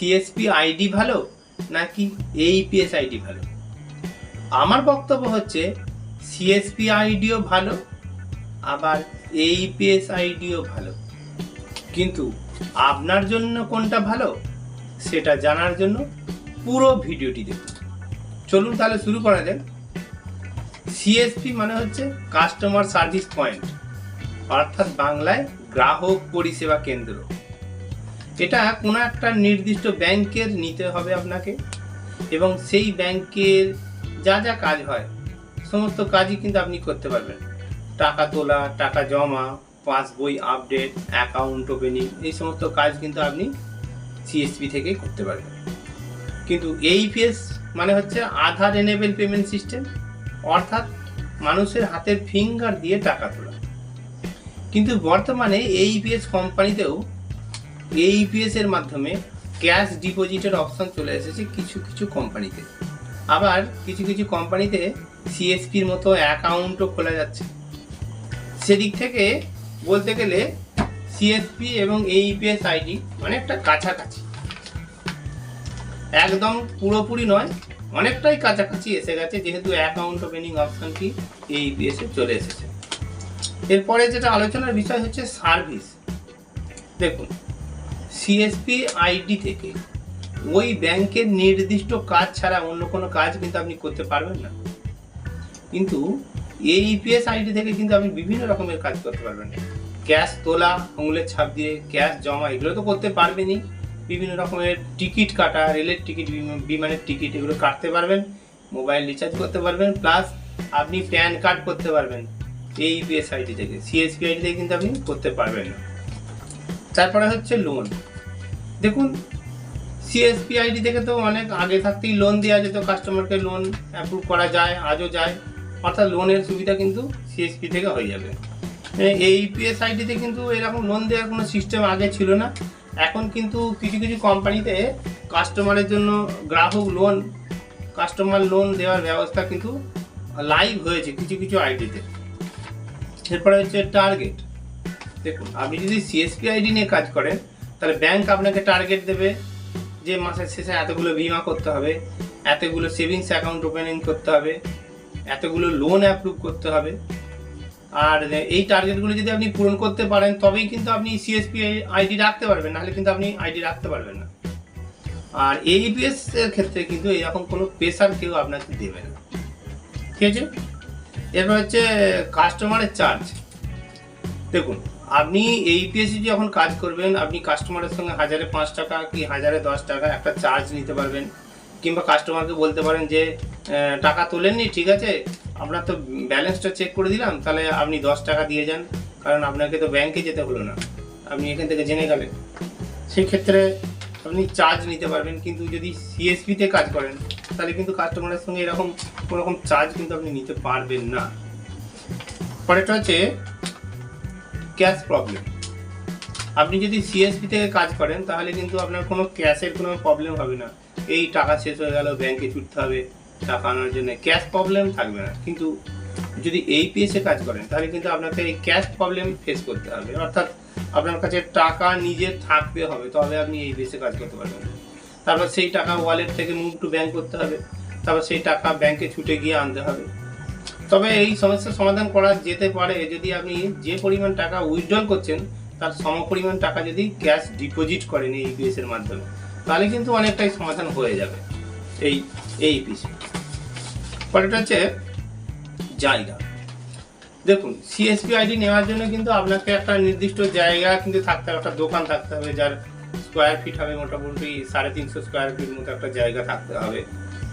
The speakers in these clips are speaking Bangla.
সিএসপি আইডি ভালো নাকি এইপিএস আইডি ভালো? আমার বক্তব্য হচ্ছে সিএসপি আইডিও ভালো, আবার এইপিএস আইডিও ভালো। কিন্তু আপনার জন্য কোনটা ভালো সেটা জানার জন্য পুরো ভিডিওটি দেখুন। চলুন তাহলে শুরু করা যাক। সিএসপি মানে হচ্ছে কাস্টমার সার্ভিস পয়েন্ট অর্থাৎ বাংলায় গ্রাহক পরিষেবা কেন্দ্র। এটা কোনো একটা নির্দিষ্ট ব্যাংকের নিতে হবে আপনাকে। এবং সেই ব্যাংকের যা যা কাজ হয়, সমস্ত কাজই কিন্তু আপনি করতে পারবেন। টাকা তোলা, টাকা জমা, পাসবই আপডেট, অ্যাকাউন্ট ওপেনিং, এই সমস্ত কাজ কিন্তু আপনি সিএসপি থেকেই করতে পারবেন। কিন্তু এইপিএস মানে হচ্ছে আধার এনেবেল পেমেন্ট সিস্টেম অর্থাৎ মানুষের হাতের ফিঙ্গার দিয়ে টাকা তোলা। কিন্তু বর্তমানে এইপিএস কোম্পানিতেও এইপিএস এর মাধ্যমে ক্যাশ ডিপোজিটের অপশন চলে এসেছে কিছু কিছু কোম্পানিতে আবার কিছু কিছু কোম্পানিতে সিএসপির মতো অ্যাকাউন্টও খোলা যাচ্ছে। সেদিক থেকে বলতে গেলে সিএসপি এবং এই এইপিএস আইডি অনেকটা কাছাকাছি। একদম পুরোপুরি নয়, অনেকটাই কাছাকাছি এসে গেছে, যেহেতু অ্যাকাউন্ট ওপেনিং অপশনটি এইপিএস এ চলে এসেছে। এরপরে যেটা আলোচনার বিষয় হচ্ছে সার্ভিস দেখুন সিএসপি আইডি থেকে ওই ব্যাংকের নির্দিষ্ট কাজ ছাড়া অন্য কোনো কাজ কিন্তু আপনি করতে পারবেন না। কিন্তু এই আইডি থেকে কিন্তু আপনি বিভিন্ন রকমের কাজ করতে পারবেন। ক্যাশ তোলা, আঙুলের ছাপ দিয়ে ক্যাশ জমা, এগুলো তো করতে পারবেনই। বিভিন্ন রকমের টিকিট কাটা, রেলের টিকিট বিমানের টিকিট, এগুলো কাটতে পারবেন। মোবাইল রিচার্জ করতে পারবেন, প্লাস আপনি প্যান কার্ড করতে পারবেন এই ইপিএস আইডি থেকে। সিএসপি আইডি থেকে কিন্তু আপনি করতে পারবেন না। তারপরে হচ্ছে লোন। দেখুন সিএসপি আইডি থেকে তো অনেক আগে থাকতেই লোন দেওয়া যেত কাস্টমারকে লোন অ্যাপ্রুভ করা যায়, আজও যায়। অর্থাৎ লোনের সুবিধা কিন্তু সিএসপি থেকে হয়ে যাবে। এই পিএস আইডিতে কিন্তু এরকম লোন দেওয়ার কোনো সিস্টেম আগে ছিল না। এখন কিন্তু কিছু কিছু কোম্পানিতে কাস্টমারের জন্য গ্রাহক লোন কাস্টমার লোন দেওয়ার ব্যবস্থা কিন্তু লাইভ হয়েছে কিছু কিছু আইডিতে এরপরে হচ্ছে টার্গেট দেখুন, আপনি যদি সিএসপি আইডি নিয়ে কাজ করেন তাহলে ব্যাংক আপনাকে টার্গেট দেবে যে মাসের শেষে এতগুলো বিমা করতে হবে, এতগুলো সেভিংস অ্যাকাউন্ট ওপেনিং করতে হবে, এতগুলো লোন অ্যাপ্রুভ করতে হবে। আর এই টার্গেটগুলো যদি আপনি পূরণ করতে পারেন, তবেই কিন্তু আপনি সিএসপি আইডি রাখতে পারবেন, নাহলে কিন্তু আপনি আইডি রাখতে পারবেন না। আর এইপিএস এর ক্ষেত্রে কিন্তু এরকম কোনো প্রেশার কেউ আপনাকে দেবে না। ঠিক আছে? এরপর হচ্ছে কাস্টমারের চার্জ দেখুন আপনি এই এইপিএসি যখন কাজ করবেন, আপনি কাস্টমারের সঙ্গে হাজারে পাঁচ টাকা কি হাজারে দশ টাকা একটা চার্জ নিতে পারবেন। কিংবা কাস্টমারকে বলতে পারেন যে টাকা তোলেননি, ঠিক আছে? আপনার তো ব্যালেন্সটা চেক করে দিলাম, তাহলে আপনি দশ টাকা দিয়ে যান, কারণ আপনাকে তো ব্যাংকে যেতে হলো না। আপনি এখান থেকে জেনে গেলেন। সেই ক্ষেত্রে আপনি চার্জ নিতে পারবেন, কিন্তু যদি সিএসপিতে কাজ করেন, তাহলে কিন্তু কাস্টমারের সঙ্গে এরকম কোনো রকম চার্জ কিন্তু আপনি নিতে পারবেন না। পরেরটা হচ্ছে ক্যাশ প্রবলেম আপনি যদি সিএসপি থেকে কাজ করেন, তাহলে কিন্তু আপনার কোনো ক্যাশের কোনো প্রবলেম হবে না। এই টাকা শেষ হয়ে গেল ব্যাংকে ছুটতে হবে, টাকা আনার জন্য। ক্যাশ প্রবলেম থাকবে না। কিন্তু যদি এইপিএস এ কাজ করেন, তাহলে কিন্তু আপনাকে এই ক্যাশ প্রবলেম ফেস করতে হবে। অর্থাৎ আপনার কাছে টাকা নিজে থাকতে হবে, তবে আপনি এই বেসে কাজ করতে পারবেন তারপর সেই টাকা ওয়ালেট থেকে মুভ টু ব্যাংক করতে হবে। তারপর সেই টাকা ব্যাংকে ছুটে গিয়ে আনতে হবে। তবে এই সমস্যার সমাধান করা যেতে পারে যদি আপনি যে পরিমাণ টাকা উইথড্রল করছেন, তার সম পরিমাণ টাকা যদি ক্যাশ ডিপোজিট করেন এই ইপিএস এর মাধ্যমে, তাহলে কিন্তু অনেকটাই সমাধান হয়ে যাবে এই এই ইপিএস পরেরটা হচ্ছে জায়গা। দেখুন সিএসপি আইডি নেওয়ার জন্য কিন্তু আপনাকে একটা নির্দিষ্ট জায়গা কিন্তু থাকতে হবে, একটা দোকান থাকতে হবে, যার স্কোয়ার ফিট হবে মোটামুটি সাড়ে তিনশো স্কোয়ার ফিট মতো একটা জায়গা থাকতে হবে।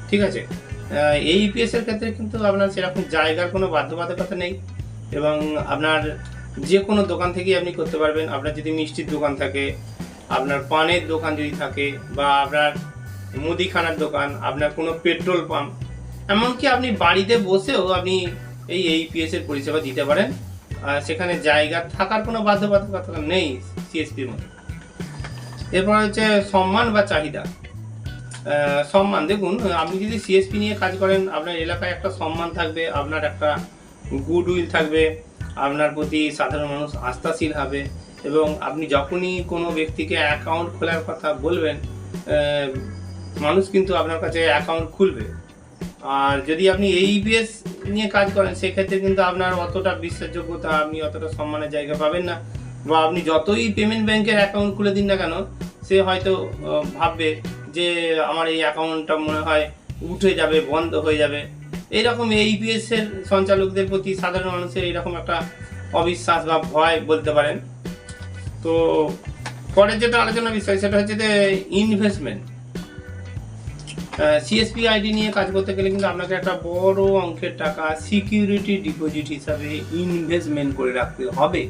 ঠিক আছে? এই ইপিএস এর ক্ষেত্রে কিন্তু আপনার সেরকম জায়গার কোনো বাধ্যবাধকতা নেই এবং আপনার যে কোনো দোকান থেকেই আপনি করতে পারবেন। আপনার যদি মিষ্টির দোকান থাকে, আপনার পানের দোকান যদি থাকে বা আপনার মুদিখানার দোকান, আপনার কোনো পেট্রোল পাম্প, এমনকি আপনি বাড়িতে বসেও আপনি এই এইপিএস এর পরিষেবা দিতে পারেন। আর সেখানে জায়গা থাকার কোনো বাধ্যবাধকতা নেই সিএসপির মধ্যে। এরপর হচ্ছে সম্মান বা চাহিদা। সম্মান। দেখুন, আপনি যদি সিএসপি নিয়ে কাজ করেন, আপনার এলাকায় একটা সম্মান থাকবে, আপনার একটা গুড উইল থাকবে, আপনার প্রতি সাধারণ মানুষ আস্থাশীল হবে এবং আপনি যখনই কোনো ব্যক্তিকে অ্যাকাউন্ট খোলার কথা বলবেন মানুষ কিন্তু আপনার কাছে অ্যাকাউন্ট খুলবে। আর যদি আপনি এই এইবিএস নিয়ে কাজ করেন, সেক্ষেত্রে কিন্তু আপনার অতটা বিশ্বাসযোগ্যতা, আপনি অতটা সম্মানের জায়গা পাবেন না বা আপনি যতই পেমেন্ট ব্যাংকের অ্যাকাউন্ট খুলে দিন না কেন, সে হয়তো ভাববে যে আমার এই অ্যাকাউন্টটা মনে হয় উঠে যাবে, বন্ধ হয়ে যাবে। এইরকম এইবিএস এর সঞ্চালকদের প্রতি সাধারণ মানুষের এইরকম একটা অবিশ্বাস বা ভয় বলতে পারেন। তো পরের যেটা আলোচনা বিষয়, সেটা হচ্ছে যে ইনভেস্টমেন্ট সিএসপি আইডি নিয়ে কাজ করতে গেলে কিন্তু আপনাকে একটা বড় অঙ্কের টাকা সিকিউরিটি ডিপোজিট হিসাবে ইনভেস্টমেন্ট করে রাখতে হবে।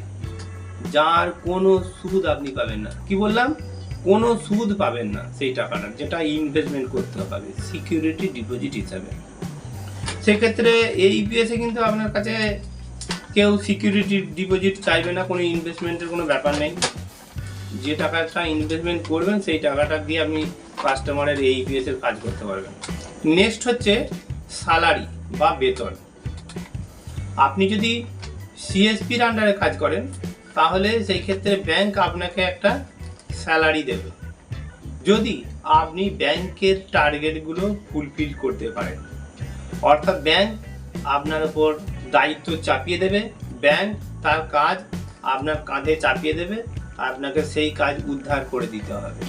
যার কোনো সুদ আপনি পাবেন না। কি বললাম? কোনো সুদ পাবেন না সেই টাকাটা, যেটা ইনভেস্টমেন্ট করতে হবে সিকিউরিটি ডিপোজিট হিসাবে। সেক্ষেত্রে এই ইপিএসে কিন্তু আপনার কাছে কেউ সিকিউরিটি ডিপোজিট চাইবে না, কোনো ইনভেস্টমেন্টের কোনো ব্যাপার নেই। যে টাকাটা ইনভেস্টমেন্ট করবেন, সেই টাকাটা দিয়ে আপনি কাস্টমারের এই ইপিএস এর কাজ করতে পারবেন। নেক্সট হচ্ছে স্যালারি বা বেতন। আপনি যদি সিএসপির আন্ডারে কাজ করেন, তাহলে সেই ক্ষেত্রে ব্যাংক আপনাকে একটা স্যালারি দেবে। যদি আপনি ব্যাংকের টার্গেটগুলো ফুলফিল করতে পারেন। অর্থাৎ ব্যাংক আপনার উপর দায়িত্ব চাপিয়ে দেবে, ব্যাংক তার কাজ আপনার কাঁধে চাপিয়ে দেবে, আপনাকে সেই কাজ উদ্ধার করে দিতে হবে।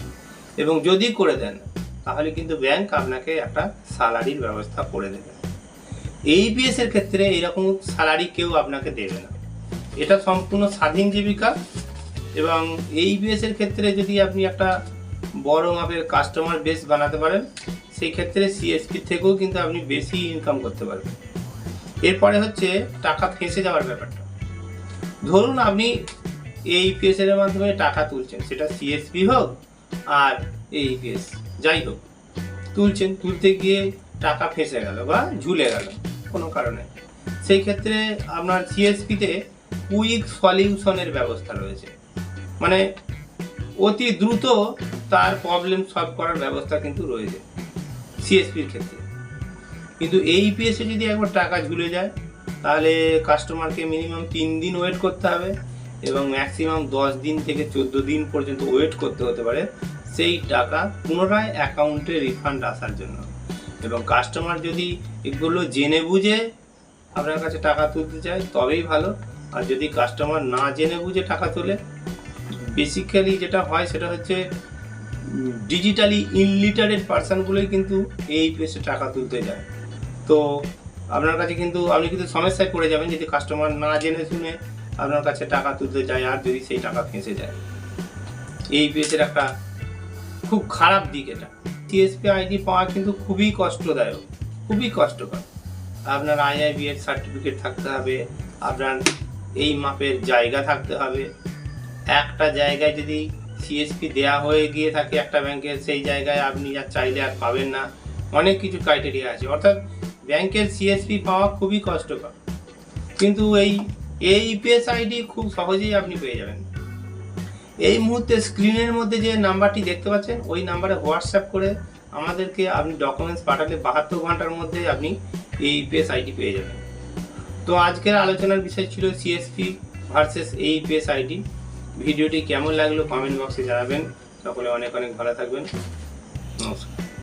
এবং যদি করে দেন, তাহলে কিন্তু ব্যাংক আপনাকে একটা স্যালারির ব্যবস্থা করে দেবে। এইবিএস এর ক্ষেত্রে এরকম স্যালারি কেউ আপনাকে দেবে না। এটা সম্পূর্ণ স্বাধীন জীবিকা। এবং এইবিএস এর ক্ষেত্রে যদি আপনি একটা বড় মাপের কাস্টমার বেস বানাতে পারেন, সেই ক্ষেত্রে সিএসপি থেকেও কিন্তু আপনি বেশি ইনকাম করতে পারবেন। এরপরে হচ্ছে টাকা ফেঁসে যাওয়ার ব্যাপারটা। ধরুন আপনি এই পিএস এর মাধ্যমে টাকা তুলছেন, সেটা সিএসপি হোক আর এইপিএস যাই হোক, তুলছেন, তুলতে গিয়ে টাকা ফেঁসে গেল বা ঝুলে গেল, কোনো কারণে। সেই ক্ষেত্রে আপনার সিএসপিতে কুইক সলিউশনের ব্যবস্থা রয়েছে। মানে অতি দ্রুত তার প্রবলেম সলভ করার ব্যবস্থা কিন্তু রয়েছে সিএসপির ক্ষেত্রে। কিন্তু এই পিএসে যদি একবার টাকা ঝুলে যায়, তাহলে কাস্টমারকে মিনিমাম তিন দিন ওয়েট করতে হবে এবং ম্যাক্সিমাম দশ দিন থেকে চোদ্দ দিন পর্যন্ত ওয়েট করতে হতে পারে সেই টাকা পুনরায় অ্যাকাউন্টে রিফান্ড আসার জন্য। এবং কাস্টমার যদি এগুলো জেনে বুঝে আপনার কাছে টাকা তুলতে চায়, তবেই ভালো। আর যদি কাস্টমার না জেনে বুঝে টাকা তোলে বেসিক্যালি যেটা হয় সেটা হচ্ছে ডিজিটালি ইনলিটারেড পার্সনগুলোই কিন্তু এই পেসে টাকা তুলতে যায়। তো আপনার কাছে কিন্তু, আপনি কিন্তু সমস্যায় পড়ে যাবেন যদি কাস্টমার না জেনে শুনে আপনার কাছে টাকা তুলতে যায় আর যদি সেই টাকা ফেঁসে যায়। এই পেসের একটা খুব খারাপ দিক এটা। টিএসপি আইডি পাওয়া কিন্তু খুবই কষ্টদায়ক, খুবই কষ্টকর। আপনার আইআইবি সার্টিফিকেট থাকতে হবে, আপনার এই মাপের জায়গা থাকতে হবে একটা জায়গায় যদি সিএসপি দেয়া হয়ে গিয়ে থাকে একটা ব্যাংকের, সেই জায়গায় আপনি আর চাইলে আর পাবেন না। অনেক কিছু ক্রাইটেরিয়া আছে। অর্থাৎ ব্যাংকের সিএসপি পাওয়া খুবই কষ্টকর। কিন্তু এই এই ইপিএস আইডি খুব সহজেই আপনি পেয়ে যাবেন। এই মুহূর্তে স্ক্রিনের মধ্যে যে নাম্বারটি দেখতে পাচ্ছেন, ওই নাম্বারে হোয়াটসঅ্যাপ করে আমাদেরকে আপনি ডকুমেন্টস পাঠালে বাহাত্তর ঘণ্টার মধ্যে আপনি এই ইপিএস আইডি পেয়ে যাবেন। তো আজকের আলোচনার বিষয় ছিল সিএসপি ভার্সেস এই ইপিএস আইডি ভিডিওটি কেমন লাগল কমেন্ট বক্সে জানাবেন। সকলে অনেক অনেক ভালো থাকবেন। নমস্কার।